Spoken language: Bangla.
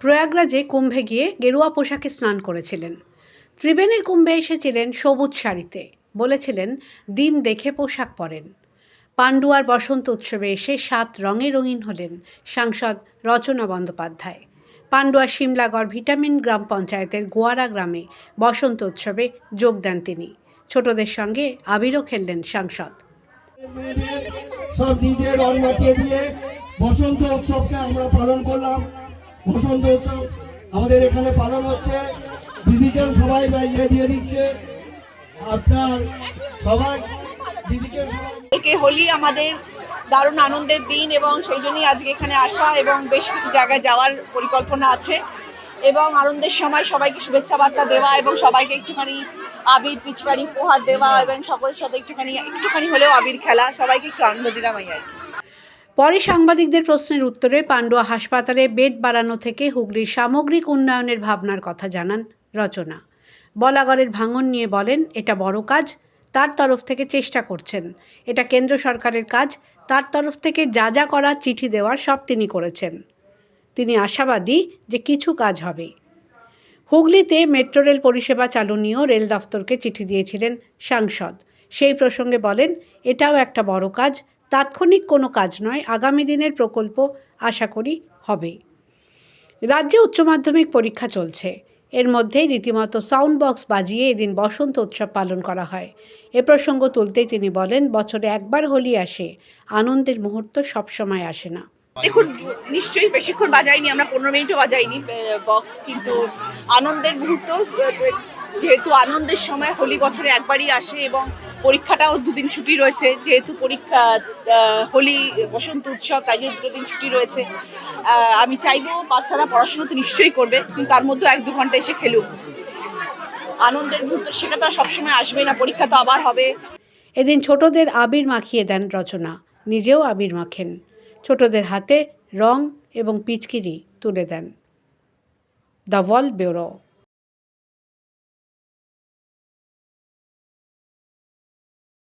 প্রয়াগরাজে কুম্ভে গিয়ে গেরুয়া পোশাকে স্নান করেছিলেন। ত্রিবেণীর কুম্ভে এসেছিলেন সবুজ শাড়িতে, বলেছিলেন, দিন দেখে পোশাক পরেন। পান্ডুয়ার বসন্ত উৎসবে এসে সাত রঙে রঙিন হলেন সাংসদ রচনা বন্দ্যোপাধ্যায়। পান্ডুয়া সিমলাগড় ভিটামিন গ্রাম পঞ্চায়েতের গোয়ারা গ্রামে বসন্ত উৎসবে যোগ দেন তিনি। ছোটদের সঙ্গে আবিরও খেললেন সাংসদ। সব নিজে রং মাখিয়ে দিয়ে বসন্ত উৎসবকে আমরা পালন করলাম। বসন্ত উৎসব আমাদের এখানে পালন হচ্ছে। দিদিকেও সবাই বাইরে দিয়ে দিচ্ছে। আপনার সবাই দিদিকে থেকে হোলি আমাদের দারুণ আনন্দের দিন এবং সেই জন্যই আজকে এখানে আসা এবং বেশ কিছু জায়গায় যাওয়ার পরিকল্পনা আছে। এবং আনন্দের সময় সবাইকে শুভেচ্ছা বার্তা দেওয়া এবং সবাইকে একটুখানি আবির পিচকারি উপহার দেওয়া এবং সকলের সাথে একটুখানি একটুখানি হলেও আবির খেলা। সবাইকে একটু আনন্দ দিলাম এই আর কি। পরে সাংবাদিকদের প্রশ্নের উত্তরে পান্ডুয়া হাসপাতালে বেড বাড়ানো থেকে হুগলির সামগ্রিক উন্নয়নের ভাবনার কথা জানান রচনা। বলাগড়ের ভাঙন নিয়ে বলেন, এটা বড় কাজ, তার তরফ থেকে চেষ্টা করছেন। এটা কেন্দ্র সরকারের কাজ, তার তরফ থেকে যা যা করা চিঠি দেওয়ার সব তিনি করেছেন। তিনি আশাবাদী যে কিছু কাজ হবে। হুগলিতে মেট্রো রেল পরিষেবা চালু নিয়েও রেল দফতরকে চিঠি দিয়েছিলেন সাংসদ। সেই প্রসঙ্গে বলেন, এটাও একটা বড় কাজ তাৎক্ষণিক কোনো কাজ নয়, আগামী দিনের প্রকল্প আশা করি হবে। রাজ্যে উচ্চ মাধ্যমিক পরীক্ষা চলছে। এর মধ্যেই রীতিমতো সাউন্ড বক্স বাজিয়ে এদিন বসন্ত উৎসব পালন করা হয়। এ প্রসঙ্গ তুলতেই তিনি বলেন, বছরে একবার হোলি আসে, আনন্দের মুহূর্ত সবসময় আসে না। দেখুন, নিশ্চয়ই বেশিক্ষণ বাজাইনি আমরা পনেরো মিনিটও বাজাইনি বক্স কিন্তু আনন্দের মুহূর্ত যেহেতু আনন্দের সময় হোলি বছরে একবারই আসে এবং পরীক্ষাটাও দুদিন ছুটি রয়েছে, যেহেতু পরীক্ষা হোলি, বসন্ত উৎসব, তাই জন্য দুদিন ছুটি রয়েছে। আমি চাইব বাচ্চারা পড়াশোনা তো নিশ্চয়ই করবে, কিন্তু তার মধ্যে এক দু ঘণ্টা এসে খেলুক। আনন্দের মুহূর্ত সেটা তো সবসময় আসবে না, পরীক্ষা তো আবার হবে। এদিন ছোটদের আবির মাখিয়ে দেন রচনা, নিজেও আবির মাখেন। ছোটদের হাতে রং এবং পিচকিরি তুলে দেন। The wall bureau.